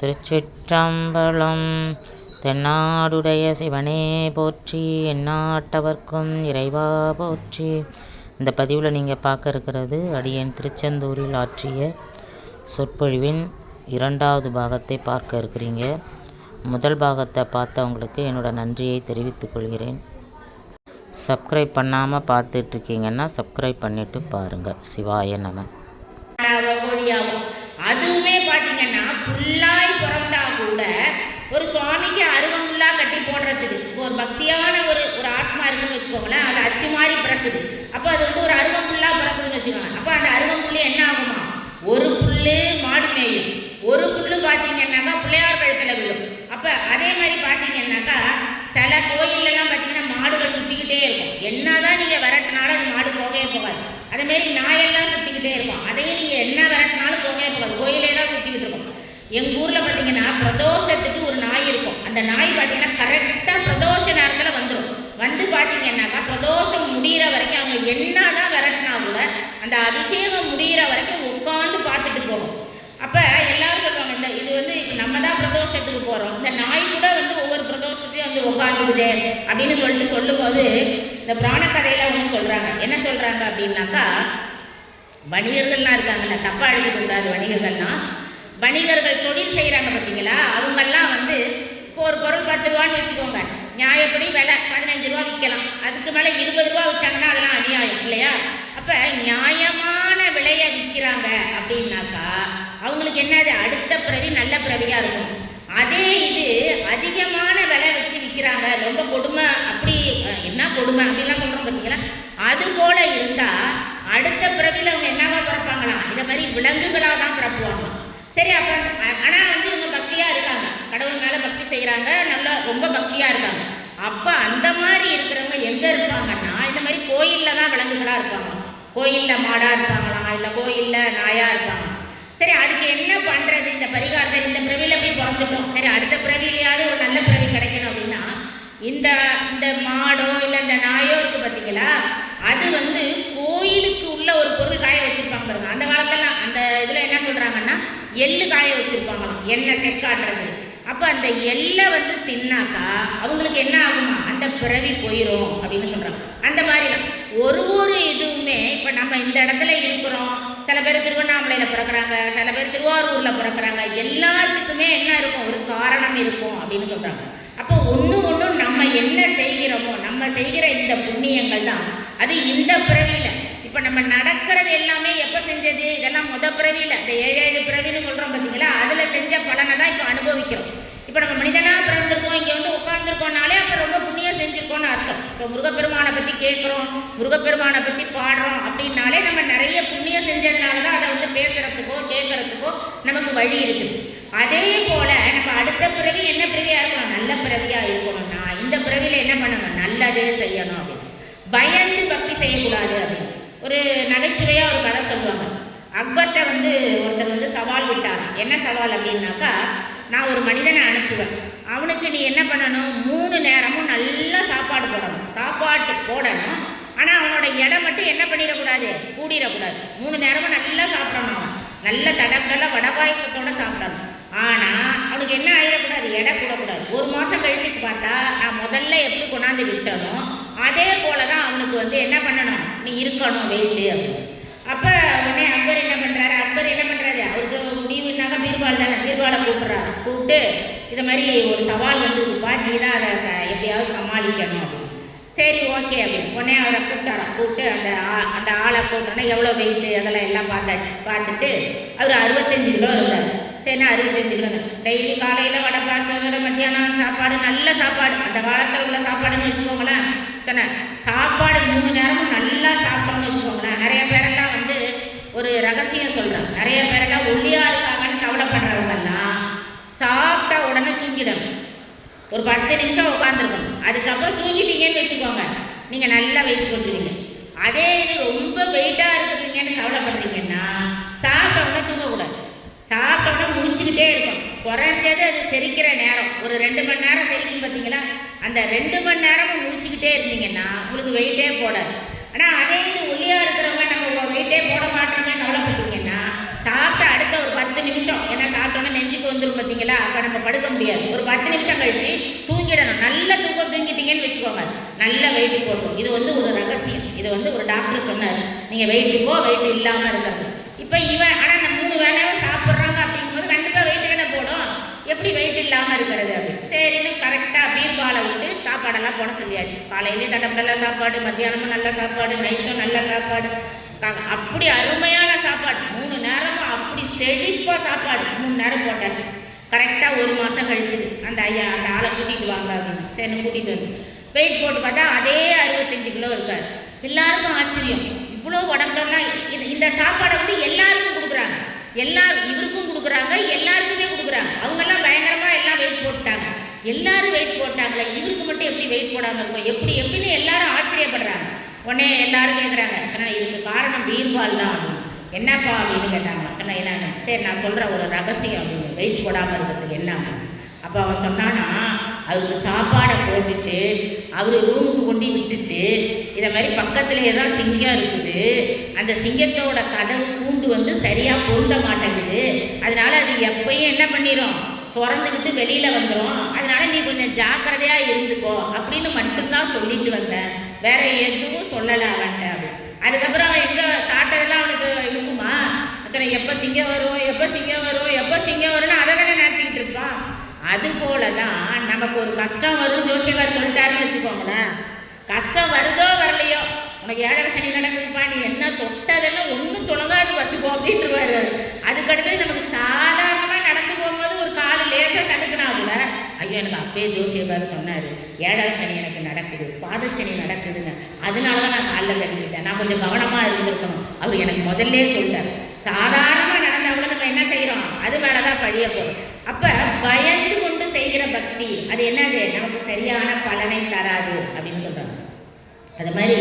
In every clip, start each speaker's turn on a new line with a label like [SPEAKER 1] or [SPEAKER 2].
[SPEAKER 1] திருச்சிற்றம்பலம். தென்னாடுடைய சிவனே போற்றி எந்நாட்டவர்க்கும் இறைவா போற்றி. இந்த பதிவில் நீங்கள் பார்க்க இருக்கிறது அடியேன் திருச்செந்தூரில் ஆற்றிய சொற்பொழிவின் இரண்டாவது பாகத்தை பார்க்க இருக்கிறீங்க. முதல் பாகத்தை பார்த்தவங்களுக்கு என்னோட நன்றியை தெரிவித்துக் கொள்கிறேன். சப்ஸ்கிரைப் பண்ணாமல் பார்த்துட்ருக்கீங்கன்னா சப்ஸ்கிரைப் பண்ணிவிட்டு பாருங்கள் சிவாய நமன்
[SPEAKER 2] ஆடாவோ கோழியாவோ அதுவுமே பார்த்தீங்கன்னா புல்லாய் பிறந்தா கூட ஒரு சுவாமிக்கு அருகம்புல்லா கட்டி போடுறதுக்கு. இப்போ ஒரு பக்தியான ஒரு ஒரு ஆத்மா இருக்குன்னு வச்சுக்கோங்களேன் அது அச்சு மாதிரி பிறக்குது. அப்போ அது வந்து ஒரு அருகம்புல்லா பிறக்குதுன்னு வச்சுக்கோங்க. அப்போ அந்த அருகம்புல்லு என்ன ஆகுமா? ஒரு புல்லு மாடு மேயும். ஒரு புல்லு பார்த்தீங்கன்னாக்கா பிள்ளையார் கழுத்தில் விழும். அப்போ அதே மாதிரி பார்த்தீங்கன்னாக்கா சில கோயில்லலாம் பார்த்தீங்கன்னா மாடுகள் சுற்றிக்கிட்டே இருக்கும். என்ன தான் நீங்கள் விரட்டினாலும் அது மாடு போகவே போகாது. அதேமாரி நாயெல்லாம் சுற்றிக்கிட்டே இருக்கும். அதையும் நீங்கள் என்ன விரட்டினாலும் போகவே போகாது. கோயிலே தான் சுற்றிக்கிட்டு இருக்கும். எங்கள் ஊரில் பார்த்தீங்கன்னா பிரதோஷத்துக்கு ஒரு நாய் இருக்கும். அந்த நாய் பார்த்தீங்கன்னா கரெக்டாக பிரதோஷ நேரத்தில் வந்துடும் வந்து பார்த்தீங்கன்னாக்கா பிரதோஷம் முடிகிற வரைக்கும் அவங்க என்ன தான் விரட்டினா கூட அந்த அபிஷேகம் முடிகிற வரைக்கும் உட்காந்து பார்த்துட்டு போகும் அப்போ எல்லாரும் சொல்லுவாங்க இந்த இது வந்து இப்போ நம்ம தான் பிரதோஷத்துக்கு போகிறோம் இந்த நாய் கூட வந்து ஒவ்வொரு பிரதோஷத்தையும் வந்து உட்காந்துக்குது அப்படின்னு சொல்லிட்டு சொல்லும்போது இந்த புராண கதையில் ஒன்று சொல்கிறாங்க என்ன சொல்கிறாங்க அப்படின்னாக்கா வணிகர்கள்லாம் இருக்காங்கல்ல தப்பாக எழுதிக்கூடாது வணிகர்கள்லாம். வணிகர்கள் தொழில் செய்கிறாங்க பார்த்தீங்களா அவங்கெல்லாம் வந்து இப்போ ஒரு பொருள் பத்து ரூபான்னு வச்சுக்கோங்க. நியாயப்படி விலை பதினஞ்சு ரூபா விற்கலாம். அதுக்கு மேலே இருபது ரூபா வச்சாங்கன்னா அதெல்லாம் அநியாயம் இல்லையா? அப்போ நியாயமான விலையை விற்கிறாங்க அப்படின்னாக்கா அவங்களுக்கு என்னது அடுத்த பிறவி நல்ல பிறவியாக இருக்கும். அதே இது அதிகமான விலை வச்சு விற்கிறாங்க. ரொம்ப கொடுமை அப்படி என்ன கொடுமை அப்படின்லாம் சொல்கிறோம் பார்த்தீங்களா அது போல் இருந்தால் அடுத்த பிறவியில் அவங்க என்னவா பிறப்பாங்களாம்? இதை மாதிரி விலங்குகளாக தான் பிறப்புவாங்க சரி அப்போ ஆனால் வந்து இவங்க பக்தியாக இருக்காங்க. கடவுள் மேலே பக்தி செய்கிறாங்க நல்லா ரொம்ப பக்தியாக இருக்காங்க. அப்போ அந்த மாதிரி இருக்கிறவங்க எங்கே இருப்பாங்கன்னா இந்த மாதிரி கோயிலில் தான் விலங்குகளாக இருப்பாங்க. கோயிலில் மாடாக இருப்பாங்களாம் இல்லை கோயிலில் நாயாக இருப்பாங்க. சரி அதுக்கு என்ன பண்ணுறது இந்த பரிகாரம் சரி இந்த பிறவியில் போய் பிறந்துட்டோம். சரி அடுத்த பிறவிலையாவது ஒரு நல்ல பிறவி கிடைக்கணும் அப்படின்னா இந்த இந்த மாடோ இல்லை இந்த நாயோ இருக்குது பார்த்தீங்களா அது வந்து கோயிலுக்கு உள்ள ஒரு பொருள் காய வச்சிருப்பாங்க பாருங்க. அந்த காலத்துல அந்த இதில் என்ன சொல்கிறாங்கன்னா எள்ளு காய வச்சுருப்பாங்களாம். எண்ணெய் செக்காட்டுறதுக்கு அப்போ அந்த எள்ளை வந்து தின்னாக்கா அவங்களுக்கு என்ன ஆகுமா அந்த பிறவி போயிடும் அப்படின்னு சொல்கிறாங்க அந்த மாதிரி தான் ஒரு ஒரு இதுவுமே இப்போ நம்ம இந்த இடத்துல இருக்கிறோம். சில பேர் திருவண்ணாமலையில் பிறக்கிறாங்க சில பேர் திருவாரூரில் பிறக்கிறாங்க. எல்லாத்துக்குமே என்ன இருக்கும்? ஒரு காரணம் இருக்கும் அப்படின்னு சொல்கிறாங்க அப்போ ஒன்று ஒன்றும் நம்ம என்ன செய்கிறோமோ நம்ம செய்கிற இந்த புண்ணியங்கள் தான் அது இந்த பிறவியில். இப்போ நம்ம நடக்கிறது எல்லாமே எப்போ செஞ்சது? இதெல்லாம் முத பிறவியில் இந்த ஏழு ஏழு பிறவின்னு சொல்கிறோம் பார்த்தீங்களா அதில் செஞ்ச பலனை தான் இப்போ அனுபவிக்கிறோம். இப்போ நம்ம மனிதனாக பிறந்திருக்கோம் இங்கே வந்து உட்காந்துருக்கோம்னாலே அப்போ ரொம்ப புண்ணியம் செஞ்சுருக்கோம்னு அர்த்தம். இப்போ முருகப்பெருமானை பற்றி கேட்குறோம் முருகப்பெருமானை பற்றி பாடுறோம் அப்படின்னாலே நம்ம நிறைய புண்ணியம் செஞ்சதுனால தான் அதை வந்து பேசுகிறதுக்கோ கேட்குறதுக்கோ நமக்கு வழி இருக்குது. அதே போல் நம்ம அடுத்த பிறவி என்ன பிறவியாக இருக்கணும்? நல்ல பிறவியாக இருக்கணும்னா இந்த பிறவியில் என்ன பண்ணணும்? நல்லதே செய்யணும் அப்படின்னு. பயந்து பக்தி செய்யக்கூடாது அப்படின்னு. ஒரு நகைச்சுவையாக ஒரு கதை சொல்லுவாங்க. அக்பர்கிட்ட வந்து ஒருத்தர் வந்து சவால் விட்டார். என்ன சவால் அப்படின்னாக்கா நான் ஒரு மனிதனை அனுப்புவேன். அவனுக்கு நீ என்ன பண்ணணும்? மூணு நேரமும் நல்லா சாப்பாடு போடணும். சாப்பாட்டு போடணும். ஆனால் அவனோட இடம் மட்டும் என்ன பண்ணிடக்கூடாது? கூடிடக்கூடாது. மூணு நேரமும் நல்லா சாப்பிடணும் அவன். நல்ல தடக்கெல்லாம் வடபாயசத்தோட சாப்பிடணும். ஆனால் அவனுக்கு என்ன ஆயிடக்கூடாது? எடை கூடக்கூடாது ஒரு மாதம் கழிச்சு பார்த்தா நான் முதல்ல எப்படி கொண்டாந்து விட்டனோ அதே போல தான் அவனுக்கு வந்து என்ன பண்ணணும்? நீ இருக்கணும் வெயிட்டு அப்படின்னு. அப்போ உடனே அக்பர் என்ன பண்ணுறாரு அக்பர் என்ன பண்ணுறாரு அவருக்கு முடிவுனாக்கா பீர்பால் தானே பீர்பாலை கூப்பிட்றாரு. கூப்பிட்டு இதை மாதிரி ஒரு சவால் வந்துருக்குப்பா நீ தான் அதை ச- எப்படியாவது சமாளிக்கணும் அப்படின்னு. சரி ஓகே அப்படின்னு. உடனே அவரை கூப்பிட்டாராம் கூப்பிட்டு அந்த ஆ- அந்த ஆளை கூப்பிட்டோன்னே எவ்வளோ வெயிட்டு அதெல்லாம் எல்லாம் பார்த்தாச்சு. பார்த்துட்டு அவர் அறுபத்தஞ்சு கிலோ இருந்தார். சரினா அறுபத்தஞ்சு கிலோ டெய்லி காலையில் வடை பாசம் மத்தியானம் சாப்பாடு நல்ல சாப்பாடு. அந்த காலத்தில் உள்ள சாப்பாடுன்னு வச்சுக்கோங்களேன். தானே சாப்பாடு மூணு நேரமும் நல்லா சாப்பிட்றோம்னு வச்சுக்கோங்களேன். நிறைய பேரெல்லாம் வந்து ஒரு ரகசியம் சொல்கிறேன் நிறைய பேரெல்லாம் ஒல்லியாக இருக்காங்கன்னு கவலைப்படுறவங்கெல்லாம் சாப்பிட்ட உடனே தூங்கிடணும் ஒரு பத்து நிமிஷம் உட்காந்துருக்கணும் அதுக்கப்புறம் தூங்கிட்டீங்கன்னு வச்சுக்கோங்க. நீங்கள் நல்லா வெயிட் பண்ணுறீங்க அதே இது ரொம்ப வெயிட்டாக இருக்கிறீங்கன்னு கவலைப்படுறீங்கன்னா சாப்பிட்ட உடனே தூங்கக்கூடாது. சாப்பிட்ட உடனே முடிச்சுக்கிட்டே இருக்கும் குறைஞ்சது அது செரிக்கிற நேரம். ஒரு ரெண்டு மணி நேரம் செரிக்கும் பார்த்தீங்களா அந்த ரெண்டு மணி நேரமும் முடிச்சுக்கிட்டே இருந்தீங்கன்னா உங்களுக்கு வெயிட்டே போடாது. ஆனால் அதே இது ஒல்லியாக இருக்கிறவங்க நம்ம வெயிட்டே போட மாட்டோமே கவலைப்பட்டீங்கன்னா சாப்பிட்ட அடுத்த ஒரு பத்து நிமிஷம் ஏன்னா சாப்பிட்டோன்னா நெஞ்சுக்கு வந்துடும் பார்த்தீங்களா அப்போ நம்ம படுக்க முடியாது. ஒரு பத்து நிமிஷம் கழித்து தூங்கிடணும். நல்ல தூக்கம் தூங்கிட்டீங்கன்னு வச்சுக்கோங்க. நல்ல வெயிட்டு போடணும் இது வந்து ஒரு ரகசியம். இது வந்து ஒரு டாக்டர் சொன்னார். நீங்கள் வெயிட்டுக்கோ வெயிட் இல்லாமல் இருக்கிறது. இப்போ இவன் ஆனால் நம்ம மூணு வேலையும் சாப்பிட்டு அப்படிங்கும்போது கண்டிப்பாக வெயிட் தானே போடும் எப்படி வெயிட் இல்லாமல் இருக்கிறது அப்படின்னு சரின்னு கரெக்டாக பீர்பாலை விட்டு சாப்பாடெல்லாம் போட சொல்லியாச்சு. காலையிலேயும் நல்ல சாப்பாடு மத்தியானமும் நல்ல சாப்பாடு நைட்டும் நல்ல சாப்பாடு. அப்படி அருமையான சாப்பாடு. மூணு நேரமும் அப்படி செழிப்பாக சாப்பாடு மூணு நேரம் போட்டாச்சு. கரெக்டாக ஒரு மாதம் கழிச்சுது. அந்த ஐயா அந்த ஆளை கூட்டிகிட்டு வாங்க அப்படின்னு. சரின்னு கூட்டிகிட்டு வந்து வெயிட் போட்டு பார்த்தா அதே அறுபத்தஞ்சு கிலோ இருக்கார். எல்லாருக்கும் ஆச்சரியம். இவ்வளோ உடம்புலாம் இது இந்த சாப்பாடை வந்து எல்லாருக்கும் கொடுக்குறாங்க. எல்லா இவருக்கும் கொடுக்குறாங்க எல்லாருக்குமே கொடுக்குறாங்க. அவங்கெல்லாம் பயங்கரமாக எல்லாம் வெயிட் போட்டாங்க எல்லாரும் வெயிட் போட்டாங்களே இவருக்கு மட்டும் எப்படி வெயிட் போடாமல் இருக்கும்? எப்படி எப்படின்னு எல்லாரும் ஆச்சரியப்படுறாங்க. உடனே எல்லாரும் கேட்குறாங்க சொன்னா இதுக்கு காரணம் பீர்பால் தான். அப்படின்னு. என்னப்பா? அப்படின்னு கேட்டாங்க. கண்ணா என்ன சரி நான் சொல்கிறேன் ஒரு ரகசியம் அப்படின்னு. வெயிட் போடாமல் இருக்கிறதுக்கு என்ன? அப்போ அவன் சொன்னானா அவருக்கு சாப்பாடை போட்டுட்டு அவர் ரூமுக்கு கொண்டு விட்டுட்டு இதை மாதிரி பக்கத்துலேயே தான் சிங்கம் இருக்குது. அந்த சிங்கத்தோட கதவு கூண்டு வந்து சரியாக பொருந்த மாட்டேங்குது. அதனால் அது எப்பயும் என்ன பண்ணிடும் திறந்துக்கிட்டு வெளியில் வந்துடும் அதனால நீ கொஞ்சம் ஜாக்கிரதையாக இருந்துக்கோ. அப்படின்னு மட்டும்தான் சொல்லிட்டு வந்தேன். வேற எதுவும் சொல்லலை அவன்ட்டு அப்படின்னு அதுக்கப்புறம் அவன் எங்கே சாப்பிட்டதெல்லாம் அவனுக்கு இருக்குமா? அத்தனை எப்போ சிங்கம் வரும் எப்போ சிங்கம் வரும் எப்போ சிங்கம் வரும்னு அதை தானே நினச்சிக்கிட்டு இருப்பான். அதுபோல தான் நமக்கு ஒரு கஷ்டம் வரும் ஜோசியவர் சொல்லிட்டாருன்னு வச்சுக்கோங்களேன். கஷ்டம் வருதோ வரலையோ? உனக்கு ஏழரை சனி நடக்குதுப்பா நீ என்ன தொட்டதெல்லாம் ஒன்றும் தொடங்காது பார்த்துக்கோ அப்படின்ட்டுருவாரு அதுக்கடுத்தது நமக்கு சாதாரணமாக நடந்து போகும்போது ஒரு கால் லேசாக தடுக்கினா கூட ஐயோ எனக்கு அப்பயே ஜோசியர் சொன்னார் ஏழரை சனி எனக்கு நடக்குது பாதச்சனி நடக்குதுங்க அதனால தான் நான் காலில் தடுக்கிட்டேன் நான் கொஞ்சம் கவனமாக இருந்திருக்கணும். அவர் எனக்கு முதல்ல சொல்லிட்டார். சாதாரண நடந்தா கூட நம்ம என்ன செய்கிறோம் அது மேலே தான் பழிய போகிறோம் அப்போ பயந்து கொண்டு செய்கிற பக்தி அது என்னது? நமக்கு சரியான பலனை தராது அப்படின்னு சொல்கிறாங்க அது மாதிரி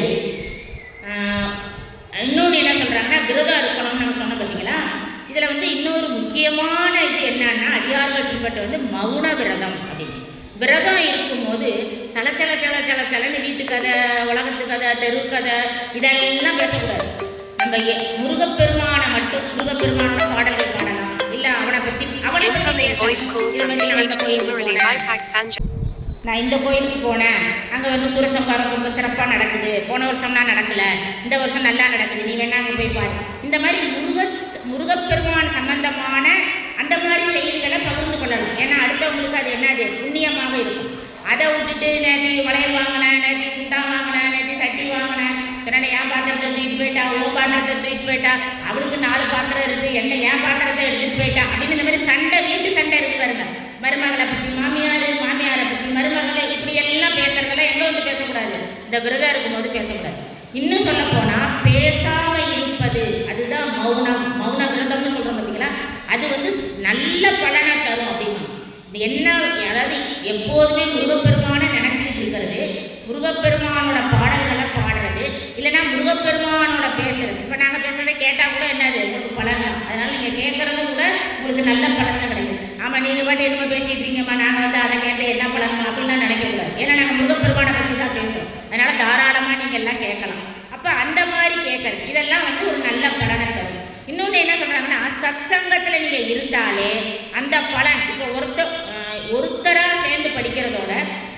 [SPEAKER 2] இன்னொன்று என்ன சொல்கிறாங்கன்னா விரதம் இருக்கணும்னு நம்ம சொன்னோம் பார்த்தீங்களா இதில் வந்து இன்னொரு முக்கியமான இது என்னன்னா அடியார்கள் பின்பற்ற வந்து மௌன விரதம் அப்படின்னு. விரதம் இருக்கும்போது சலச்சல சல சல சல சலன்னு வீட்டு கதை உலகத்து கதை தெரு கதை இதெல்லாம் பேசக்கூடாது. நம்ம முருகப்பெருமானை மட்டும் முருகப்பெருமானோட பாடல்கள்
[SPEAKER 3] Incoming voice call from
[SPEAKER 2] நான் இந்த
[SPEAKER 3] PHP
[SPEAKER 2] கோயிலுக்கு
[SPEAKER 3] Murali
[SPEAKER 2] போனேன்.
[SPEAKER 3] Ipac
[SPEAKER 2] நான் இந்த கோயிலுக்கு போனேன். அங்கே வந்து சூரசம்காரம் ரொம்ப சிறப்பாக நடக்குது. போன வருஷம்னா நடக்கல. இந்த வருஷம் நல்லா நடக்குது. நீ வேணா அங்கே போய் பாரு. இந்த மாதிரி முருக முருகப்பெருமான் சம்பந்தமான அந்த மாதிரி செய்திகளை பகிர்ந்து கொள்ளணும். ஏன்னா அடுத்தவங்களுக்கு அது என்னது? புண்ணியமாக இருக்கும். அதை விட்டுட்டு நேத்தி வளையல் வாங்கினேன் நேத்தி குண்டா வாங்கினேன் என்னடா ஏன் என் பாத்திரத்தை தூக்கிட்டு போயிட்டா? உன் பாத்திரத்தை தூக்கிட்டு போயிட்டா? அவளுக்கு நாலு பாத்திரம் இருக்கு. என்ன என் பாத்திரத்தை எடுத்துட்டு போயிட்டா? அப்படின்னு இந்த மாதிரி சண்டை வீட்டு சண்டை இருக்கு பாருங்க. மருமகளை பத்தி மாமியார் மாமியாரை பத்தி மருமகளை இப்படி எல்லாம் பேசுறதெல்லாம் எங்க வந்து பேசக்கூடாது? இந்த விரதம் இருக்கும்போது பேசக்கூடாது. இன்னும் சொல்ல போனா பேசாம இருப்பது அதுதான் மௌனம். மௌன விரதம்னு சொல்றோம் பார்த்தீங்களா அது வந்து நல்ல பலனை தரும் அப்படின்னா. என்ன அதாவது எப்போதுமே முருகப்பெருமானை நினைச்சிட்டு இருக்கிறது. முருகப்பெருமானோட பாடல்களை இல்லைன்னா முருகப்பெருமானோட பேசுறது. இப்போ நாங்கள் பேசுறதை கேட்டால் கூட என்னது உங்களுக்கு பலன் தான். அதனால நீங்கள் கேட்குறது கூட உங்களுக்கு நல்ல பலன் தான் கிடைக்கும். ஆமாம் நீங்கள் பாட்டு என்னமோ பேசிட்டு இருக்கீங்கம்மா நாங்கள் வந்து அதை கேட்டு என்ன பலனுமா அப்படின்லாம் நினைக்கக்கூடாது. ஏன்னா நாங்கள் முருகப்பெருமானை பற்றி தான் பேசுகிறோம் அதனால தாராளமாக நீங்கள் எல்லாம் கேட்கலாம். அப்போ அந்த மாதிரி கேட்கறது இதெல்லாம் வந்து ஒரு நல்ல பலனை தரும். இன்னொன்று என்ன சொல்கிறாங்கன்னா சத்சங்கத்தில் நீங்கள் இருந்தாலே அந்த பலன் இப்போ ஒருத்தர் ஒருத்தராக சேர்ந்து படிக்கிறதோட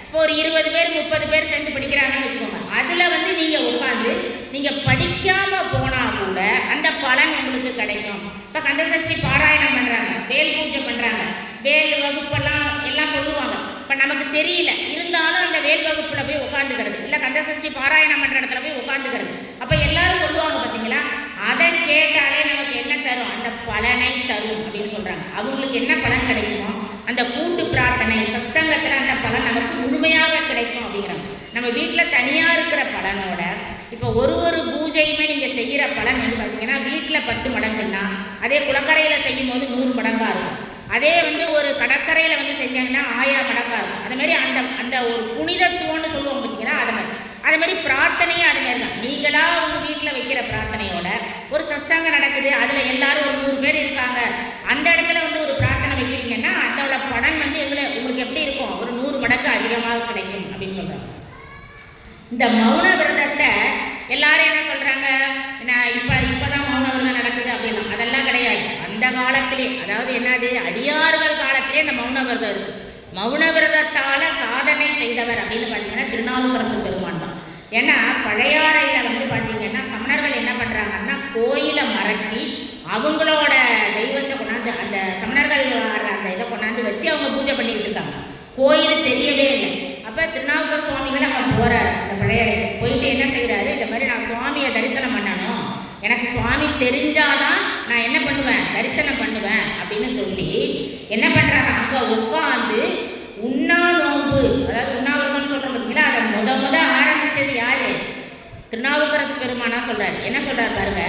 [SPEAKER 2] இப்போ ஒரு இருபது பேர் முப்பது பேர் சேர்ந்து படிக்கிறாங்கன்னு வச்சுக்கோங்க. அதில் வந்து நீங்கள் உட்காந்து நீங்கள் படிக்காமல் போனால் கூட அந்த பலன் உங்களுக்கு கிடைக்கும். இப்போ கந்தசஷ்டி பாராயணம் பண்ணுறாங்க வேல் பூஜை பண்ணுறாங்க வேல் வகுப்பெல்லாம் எல்லாம் சொல்லுவாங்க. இப்போ நமக்கு தெரியல இருந்தாலும் அந்த வேல் வகுப்பில் போய் உட்காந்துக்கிறது இல்லை கந்தசஷ்டி பாராயணம் பண்ணுற இடத்துல போய் உட்காந்துக்கிறது அப்போ எல்லாரும் சொல்லுவாங்க பார்த்தீங்களா அதை கேட்டாலே நமக்கு என்ன தரும்? அந்த பலனை தரும் அப்படின்னு சொல்கிறாங்க அவங்களுக்கு என்ன பலன் கிடைக்குமோ அந்த கூட்டு பிரார்த்தனை சத்சங்கத்தில் அந்த பலன் நமக்கு முழுமையாக கிடைக்கும் அப்படிங்கிறாங்க. நம்ம வீட்டில் தனியாக இருக்கிற பலனோட இப்போ ஒரு ஒரு பூஜையுமே நீங்கள் செய்கிற பலன் வந்து பார்த்தீங்கன்னா வீட்டில் பத்து மடங்குன்னா அதே குளக்கரையில் செய்யும் போது நூறு மடங்காக இருக்கும். அதே வந்து ஒரு கடற்கரையில் வந்து செஞ்சாங்கன்னா ஆயிரம் மடங்காக இருக்கும். அது மாதிரி அந்த அந்த ஒரு புனிதத்துவம்னு சொல்லுவோம் பார்த்தீங்கன்னா அது மாதிரி. அது மாதிரி பிரார்த்தனையும் அது மாதிரி தான். நீங்களாக உங்கள் வீட்டில் வைக்கிற பிரார்த்தனையோட ஒரு சத்சங்கம் நடக்குது அதில் எல்லாரும் ஒரு நூறு பேர் இருக்காங்க அந்த இடத்துல வந்து ஒரு பிரார்த்தனை வைக்கிறீங்கன்னா அதோட பலன் வந்து எங்களை உங்களுக்கு எப்படி இருக்கும்? ஒரு நூறு மடங்கு அதிகமாக கிடைக்கும் அப்படின்னு சொல்கிறாங்க இந்த மௌன விரதத்தை எல்லாரும் என்ன சொல்றாங்க? என்ன இப்ப இப்பதான் மௌன விரதம் நடக்குது அப்படின்னா அதெல்லாம் கிடையாது. அந்த காலத்திலே அதாவது என்னது? அடியார்கள் காலத்திலே இந்த மௌன விரதம் இருக்கு. மௌன விரதத்தால சாதனை செய்தவர் அப்படின்னு பார்த்தீங்கன்னா திருநாவுக்கரசு பெருமான் தான். ஏன்னா பழையாறையில் வந்து பார்த்தீங்கன்னா சமணர்கள் என்ன பண்றாங்கன்னா கோயிலை மறைச்சி அவங்களோட தெய்வத்தை கொண்டாந்து அந்த சமணர்கள் வர அந்த இதை கொண்டாந்து வச்சு அவங்க பூஜை பண்ணிக்கிட்டு இருக்காங்க. கோயில் தெரியவே இல்லை. அப்போ திருநாவுக்கர் சுவாமிகள் அங்கே போகிறார் அந்த பழையாறைக்கு போயிட்டு என்ன செய்கிறாரு இந்த மாதிரி நான் சுவாமியை தரிசனம் பண்ணணும். எனக்கு சுவாமி தெரிஞ்சாதான் நான் என்ன பண்ணுவேன்? தரிசனம் பண்ணுவேன் அப்படின்னு சொல்லி என்ன பண்ணுறாங்க அங்கே உட்காந்து உண்ணா அதாவது உண்ணாவிரதம்னு சொல்கிறோம் பார்த்தீங்களா அதை முத முத ஆரம்பித்தது யார்? திருநாவுக்கரசு பெருமானா சொல்கிறார் என்ன சொல்கிறார் பாருங்க?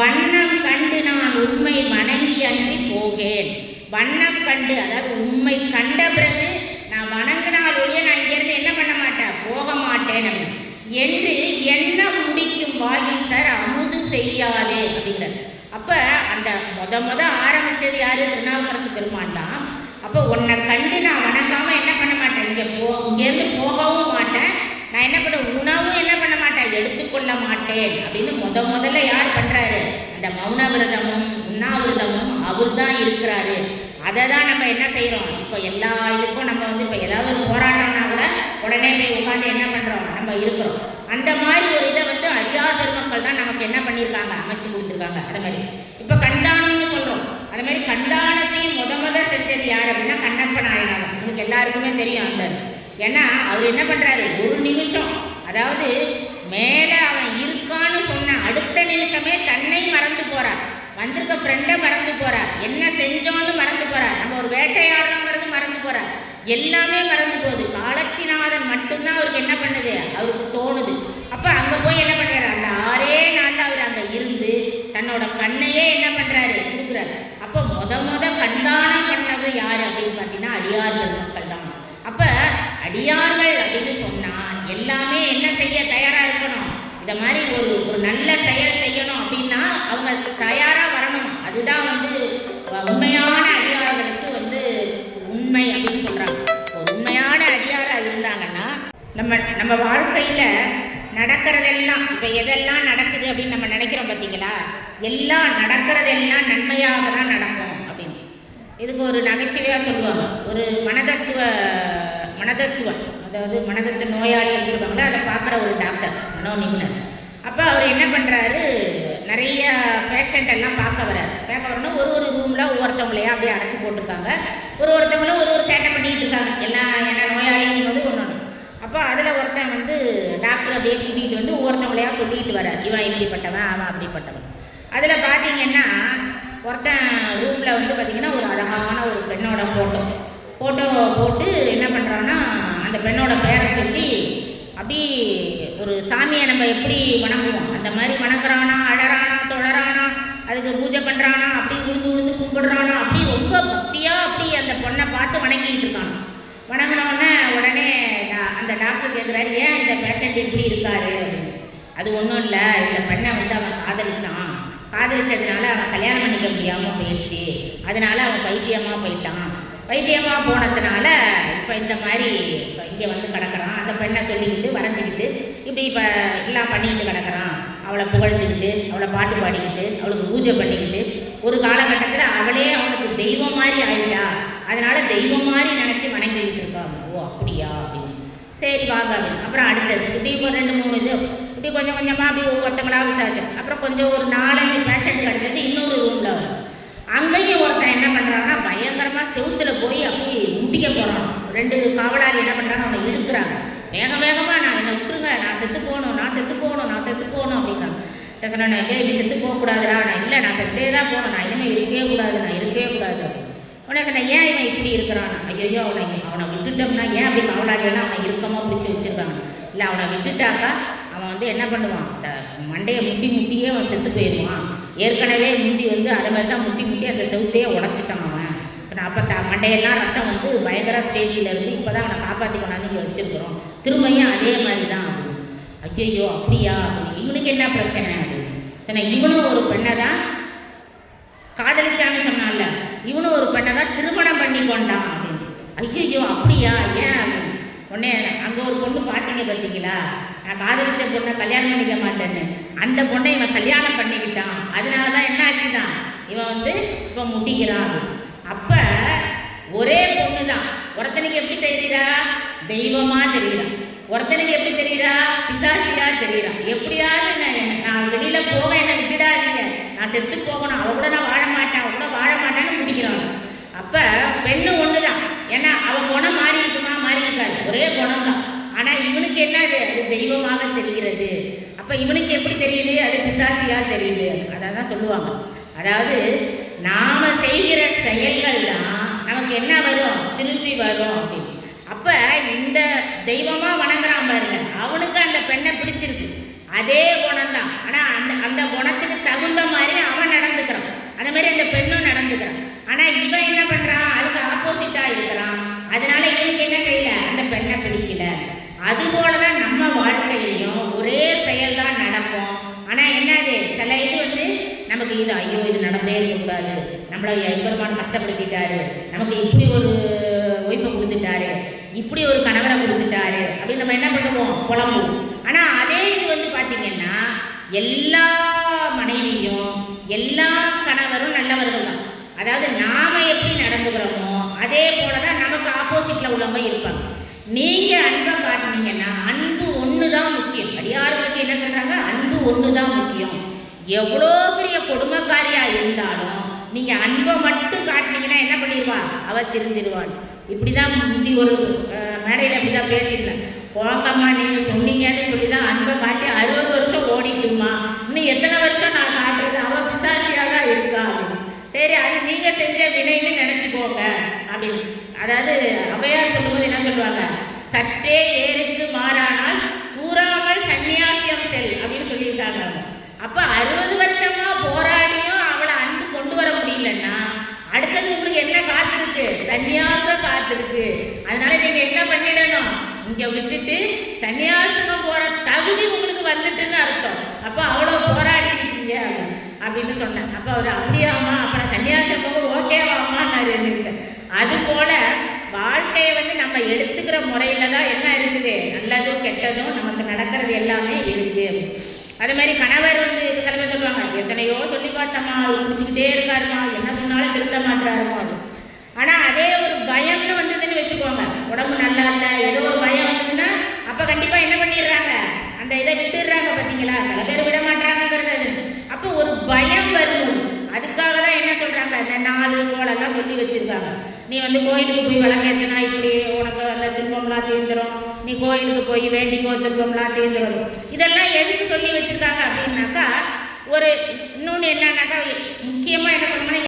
[SPEAKER 2] வண்ணம் கண்டு நான் உண்மை வணங்கி அன்றி போகேன். வண்ணம் கண்டு அதாவது உண்மை கண்ட பிறகு நான் வணங்கினால் ஒழிய நான் இங்கேருந்து என்ன பண்ண மாட்டேன்? போக மாட்டேன் அப்படின்னு. என்று என்ன முடிக்கும் வாகீசர் அமுது செய்யாதே அப்படிங்கிறார். அப்போ அந்த முத முத ஆரம்பிச்சது யார்? திருநாவுக்கரசு பெருமான் தான். அப்போ உன்னை கண்டு நான் வணங்காமல் என்ன பண்ண மாட்டேன்? இங்கே போ இங்கேருந்து போகவும் மாட்டேன். நான் என்ன பண்ண உணவும் என்ன பண்ண மாட்டேன்? எடுத்துக்கொள்ள மாட்டேன் அப்படின்னு முத முதல்ல யார் பண்ணுறாரு அந்த மௌன விரதமும் உண்ணாவிரதமும் அவர் தான் இருக்கிறாரு. அதை தான் நம்ம என்ன செய்கிறோம் இப்போ எல்லா இதுக்கும் நம்ம வந்து இப்போ ஏதாவது ஒரு போராட்டம்னா கூட உடனே போய் உட்காந்து என்ன பண்ணுறோம் நம்ம இருக்கிறோம். அந்த மாதிரி ஒரு இதை வந்து அடியார் பெருமக்கள் தான் நமக்கு என்ன பண்ணியிருக்காங்க? அமைச்சு கொடுத்துருக்காங்க. அது மாதிரி. இப்போ கண்டானம்னு சொல்கிறோம் அது மாதிரி கண்டானத்தையும் முத முத செஞ்சது யார் அப்படின்னா கண்ணப்ப நாயனார் உங்களுக்கு எல்லாருக்குமே தெரியும் அந்த ஏன்னா அவர் என்ன பண்ணுறாரு ஒரு நிமிஷம். அதாவது மேலே அவன் இருக்கான்னு சொன்ன அடுத்த நிமிஷமே தன்னை மறந்து போகிறார் வந்திருக்க ஃப்ரெண்டை மறந்து போறார். என்ன செஞ்சோன்னு மறந்து போறார். நம்ம ஒரு வேட்டையாடுறோங்கிறது மறந்து போறார். எல்லாமே மறந்து போகுது. காலத்தினாதன் மட்டும்தான் அவருக்கு என்ன பண்ணுது? அவருக்கு தோணுது. அப்போ அங்கே போய் என்ன பண்ணுறாரு அந்த ஆறே நாளில் அவர் அங்கே இருந்து தன்னோட கண்ணையே என்ன பண்ணுறாரு கொடுக்குறாரு. அப்போ மொத மொத கண்தானம் பண்ணது யார் அப்படின்னு பார்த்தீங்கன்னா அடியார்கள் மக்கள் தான். அப்போ அடியார்கள் அப்படின்னு சொன்னால் எல்லாமே என்ன செய்ய தயாராக இருக்கணும்? இந்த மாதிரி ஒரு ஒரு நல்ல செயல் செய்யணும் அப்படின்னா அவங்க தயாராக வரணும். அதுதான் வந்து உண்மையான அடியார்களுக்கு வந்து உண்மை அப்படின்னு சொல்கிறாங்க ஒரு உண்மையான அடியாராக இருந்தாங்கன்னா நம்ம நம்ம வாழ்க்கையில் நடக்கிறதெல்லாம் இப்போ எதெல்லாம் நடக்குது அப்படின்னு நம்ம நினைக்கிறோம் பார்த்தீங்களா எல்லாம் நடக்கிறதெல்லாம் நன்மையாக தான் நடக்கும் அப்படின்னு. இதுக்கு ஒரு நகைச்சுவையாக சொல்லுவாங்க. ஒரு மனதத்துவ மனதத்துவம் அதாவது மனதத்துவ நோயாளின்னு சொல்லுவாங்களா அதை பார்க்குற ஒரு டாக்டர். மனோ அப்போ அவர் என்ன பண்ணுறாரு நிறைய பேஷண்ட் எல்லாம் பார்க்க வரார் பார்க்க வரணும் ஒரு ஒரு ரூமில் ஒவ்வொருத்தவங்களையா அப்படியே அடைச்சி போட்டிருக்காங்க. ஒரு ஒருத்தவங்களும் ஒரு ஒரு சேட்டை பண்ணிக்கிட்டு இருக்காங்க. எல்லாம் என்ன நோயாளிங்கிறது ஒன்று அப்போ அதில் ஒருத்தன் வந்து டாக்டர் அப்படியே கூட்டிகிட்டு வந்து ஒவ்வொருத்தவங்களையா சொல்லிக்கிட்டு வரார் இவன் இப்படிப்பட்டவன் அவன் அப்படிப்பட்டவன். அதில் பார்த்தீங்கன்னா ஒருத்தன் ரூமில் வந்து பார்த்தீங்கன்னா ஒரு அழகான ஒரு பெண்ணோட ஃபோட்டோ ஃபோட்டோ போட்டு என்ன பண்ணுறான்னா அந்த பெண்ணோட பேரை சொல்லி அப்படி ஒரு சாமியை நம்ம எப்படி வணங்குவோம்? அந்த மாதிரி வணங்குறானா அழறானா தொழறானா அதுக்கு பூஜை பண்ணுறானா அப்படி உழுந்து உழுந்து கும்பிடுறானா அப்படி ரொம்ப பக்தியாக அப்படி அந்த பொண்ணை பார்த்து வணங்கிட்டு இருக்கான். வணங்கினோடனே உடனே டா- அந்த டாக்டர் கேட்குறாரு ஏன் இந்த பேஷண்ட் இப்படி இருக்காரு? அது ஒன்றும் இல்லை இந்த பெண்ணை வந்து அவன் காதலிச்சான். காதலிச்சதுனால அவன் கல்யாணம் பண்ணிக்க முடியாமல் போயிடுச்சு. அதனால அவன் பைத்தியமாக போயிட்டான். பைத்தியமாக போனதுனால இப்போ இந்த மாதிரி இப்போ இங்கே வந்து கிடக்கிறான். அந்த பெண்ணை சொல்லிக்கிட்டு வரைஞ்சிக்கிட்டு இப்படி இப்போ எல்லாம் பண்ணிக்கிட்டு கிடக்கிறான். அவளை புகழ்ந்துக்கிட்டு அவளை பாட்டு பாடிக்கிட்டு அவளுக்கு பூஜை பண்ணிக்கிட்டு ஒரு காலகட்டத்தில் அவளே அவனுக்கு தெய்வம் மாதிரி ஆயிட்டா. அதனால தெய்வம் மாதிரி நினச்சி வணங்கிக்கிட்டு இருக்காங்க ஓ அப்படியா அப்படின்னு. சரி வாங்க அப்படின்னு. அப்புறம் அடுத்தது இப்படி ஒரு ரெண்டு மூணு இது இப்படி கொஞ்சம் கொஞ்சமாக அப்படி ஒவ்வொருத்தங்களாக விசாரிச்சேன் அப்புறம் கொஞ்சம் ஒரு நாலஞ்சு பேஷண்ட் அடுத்தது இன்னொரு ரூமில் வரும். அங்கேயும் ஒருத்தன் என்ன பண்ணுறான்னா பயங்கரமாக செவுத்துல போய் அப்படி முட்டிக்க போகிறான் ரெண்டு காவலாளி என்ன பண்ணுறாங்க அவனை இழுக்கிறாங்க. வேக வேகமாக நான் என்னை விட்டுருங்க நான் செத்து போகணும் நான் செத்து போகணும் நான் செத்து போகணும் அப்படிங்கிறாங்க. சொன்னேன் டேய் நீ செத்து போகக்கூடாதுடா. நான் இல்லை நான் செத்தே தான் போகணும். நான் இனிமேல் இருக்கவே கூடாது நான் இருக்கவே கூடாது. அப்படின்னு. உடனே சொன்னேன் ஏன் இவன் இப்படி இருக்கிறான்? ஐயோ அவனை அவனை விட்டுட்டோம்னா ஏன் அப்படி காவலாளியெல்லாம் அவனை இறுக்கமாக பிடிச்சி வச்சிருக்காங்க? இல்லை அவனை விட்டுட்டாக்கா அவன் வந்து என்ன பண்ணுவான்? அந்த மண்டையை முட்டி முட்டியே அவன் செத்து போயிடுவான். ஏற்கனவே முந்தி வந்து அதை மாதிரி தான் முட்டி முட்டி அந்த செவுத்தையே உடச்சிட்டான். அவன் சொன்னேன் மண்டையெல்லாம் ரத்தம் வந்து பயங்கர ஸ்டேஜில் இருந்து இப்போ தான் அவனை காப்பாற்றி கொண்டாந்து இங்கே வச்சிருக்கிறோம். திரும்பியும் அதே மாதிரி தான் ஆகும் ஐயோ அப்படியா? அப்படின்னு. இவனுக்கு என்ன பிரச்சனை அப்படின்னு சொன்னேன் இவனும் ஒரு பெண்ணை தான் காதலிச்சான்னு சொன்னான்ல. இவனும் ஒரு பெண்ணை தான் திருமணம் பண்ணி கொண்டான் அப்படின்னு. ஐயோ அப்படியா? ஏன் அப்படின்னு உடனே அங்கே ஒரு பொண்ணு பார்த்தீங்க பார்த்தீங்களா? நான் காதலிச்ச பொண்ணை கல்யாணம் பண்ணிக்க மாட்டேன்னு. அந்த பொண்ணை இவன் கல்யாணம் பண்ணிக்கிட்டான். அதனால தான் என்ன ஆச்சுதான் இவன் வந்து இப்போ முட்டிக்கிறான். அப்போ ஒரே பொண்ணு தான் ஒருத்தனுக்கு எப்படி தெரியுறா? தெய்வமா தெரியுறா. ஒருத்தனுக்கு எப்படி தெரியுறா? பிசாசியா தெரியுறா. எப்படியாவது நான் நான் வெளியில போக என்னை விட்டுடாதீங்க. நான் செத்து போகணும். அவ கூட நான் வாழ மாட்டேன். அவ கூட வாழ மாட்டேன்னு முடிக்கிறான் அப்ப பெண்ணு தான் ஏன்னா அவ குணம் மாறி இருக்குமா? மாறி இருக்காது. ஒரே குணம் தான் ஆனா இவனுக்கு என்னது? அது தெய்வமாக தெரிகிறது. அப்ப இவனுக்கு எப்படி தெரியுது? அது பிசாசியா தெரியுது. அதான் சொல்லுவாங்க. அதாவது நாம செய்கிற செயல்கள் தான் நமக்கு என்ன வரும்? திரும்பி வரும் அப்படின்னு அப்ப இந்த தெய்வமா வணங்குறான் பாருங்க. அவனுக்கு அந்த பெண்ணை பிடிச்சிருக்கு. அதே குணம் தான் ஆனா அந்த அந்த குணத்துக்கு தகுந்த மாதிரி அவன் நடந்துக்கிறான். அந்த மாதிரி அந்த பெண்ணும் நடந்துக்கிறான். ஆனா இவன் என்ன பண்றான்? அதுக்கு ஆப்போசிட்டா இருக்கிறான். அதனால இவனுக்கு என்ன செய்யல? அந்த பெண்ணை பிடிக்கல. அது போலதான் நம்ம வாழ்க்கையிலையும் ஒரே செயல் தான் நடக்கும் ஆனா என்னது சில இது வந்து நமக்கு இது ஐயோ இது நடந்தே நம்மளை எம்பெருமான் கஷ்டப்படுத்திட்டாரு. நமக்கு இப்படி ஒரு ஒய்ஃபை கொடுத்துட்டாரு. இப்படி ஒரு கணவரை கொடுத்துட்டாரு. அப்படின்னு நம்ம என்ன பண்ணுவோம்? புலம்புவோம். ஆனால் அதே இது வந்து பார்த்தீங்கன்னா எல்லா மனைவியும் எல்லா கணவரும் நல்லவர்கள் தான். அதாவது நாம எப்படி நடந்துக்கிறோமோ அதே போலதான் நமக்கு ஆப்போசிட்ல உள்ளவங்க இருப்பாங்க. நீங்க அன்பை காட்டினீங்கன்னா அன்பு ஒன்று தான் முக்கியம். அடியார்களுக்கு என்ன சொல்றாங்க? அன்பு ஒன்று தான் முக்கியம். எவ்வளோ பெரிய கொடுமைக்காரியா இருந்தாலும் நீங்க அன்பை மட்டும் காட்டினீங்கன்னா என்ன பண்ணிடுவா? அவ இப்படி இப்படிதான் முந்தி ஒரு மேடையில் மேடையில அப்படிதான் பேசியிருந்தேன். போங்கம்மா நீங்க சொன்னீங்கன்னு சொல்லி தான் அன்பை காட்டி அறுபது வருஷம் ஓடிட்டுமா? இன்னும் எத்தனை வருஷம் நான் காட்டுறது? அவ பிசாசியாக தான் இருக்கா அப்படின்னு. சரி அது நீங்க செஞ்ச வினைன்னு போங்க அப்படின்னு. அதாவது அவையார் சொல்லும்போது என்ன சொல்லுவாங்க? சற்றே ஏருக்கு மாறானால் கூறாமல் சந்நியாசியம் செல் அப்படின்னு சொல்லியிருக்காங்க அவங்க. அப்ப அறுபது வருஷமா போராடியும் அவளை அன்பு கொண்டு வர முடியலன்னா அடுத்தது உங்களுக்கு என்ன காத்திருக்கு சந்நியாசம் காத்திருக்கு அதனால நீங்க என்ன பண்ணிடணும் இங்கே விட்டுட்டு சந்நியாசம் போகிற தகுதி உங்களுக்கு வந்துட்டுன்னு அர்த்தம். அப்போ அவ்வளோ போராடி இருக்கீங்க அப்படின்னு. சொன்னேன். அப்போ அவர் அப்படியாம்மா அப்போ நான் சன்னியாசம் போக ஓகேவாம்மான்னாரு என்கிட்ட அது போல வாழ்க்கையை வந்து நம்ம எடுத்துக்கிற முறையில் தான் என்ன இருக்குது? நல்லதும் கெட்டதும் நமக்கு நடக்கிறது எல்லாமே இருக்குது அது மாதிரி கணவர் வந்து சில பேர் சொல்லுவாங்க எத்தனையோ சொல்லி பார்த்தம்மா அவர் குடிச்சுக்கிட்டே இருக்காருமா என்ன சொன்னாலும் திருந்த மாட்டாருமோ அது ஆனா அதே ஒரு பயம்னு வந்ததுன்னு வச்சுக்கோங்க உடம்பு நல்லா இல்லை ஏதோ ஒரு பயம் வந்ததுன்னா அப்ப கண்டிப்பா என்ன பண்ணிடுறாங்க அந்த இதை விட்டுடுறாங்க பாத்தீங்களா சில பேர் விட மாட்டாங்கிறது அது அப்போ ஒரு பயம் வரும் அதுக்காக தான் என்ன சொல்றாங்க அந்த நாலு கோலெல்லாம் சொல்லி வச்சிருக்காங்க நீ வந்து கோயிலுக்கு போய் விளக்கேற்றினா இப்படி உனக்கு அந்த துன்பம்லாம் தீர்ந்துரும் நீ கோயிலுக்கு போய் வேண்டிக்கோ துன்பம்லாம் தீர்ந்துரும் இதெல்லாம் எதுக்கு சொல்லி வச்சிருக்காங்க அப்படின்னாக்கா ஒரு இன்னொன்று என்னன்னாக்கா முக்கியமாக என்ன பண்ணணும்னா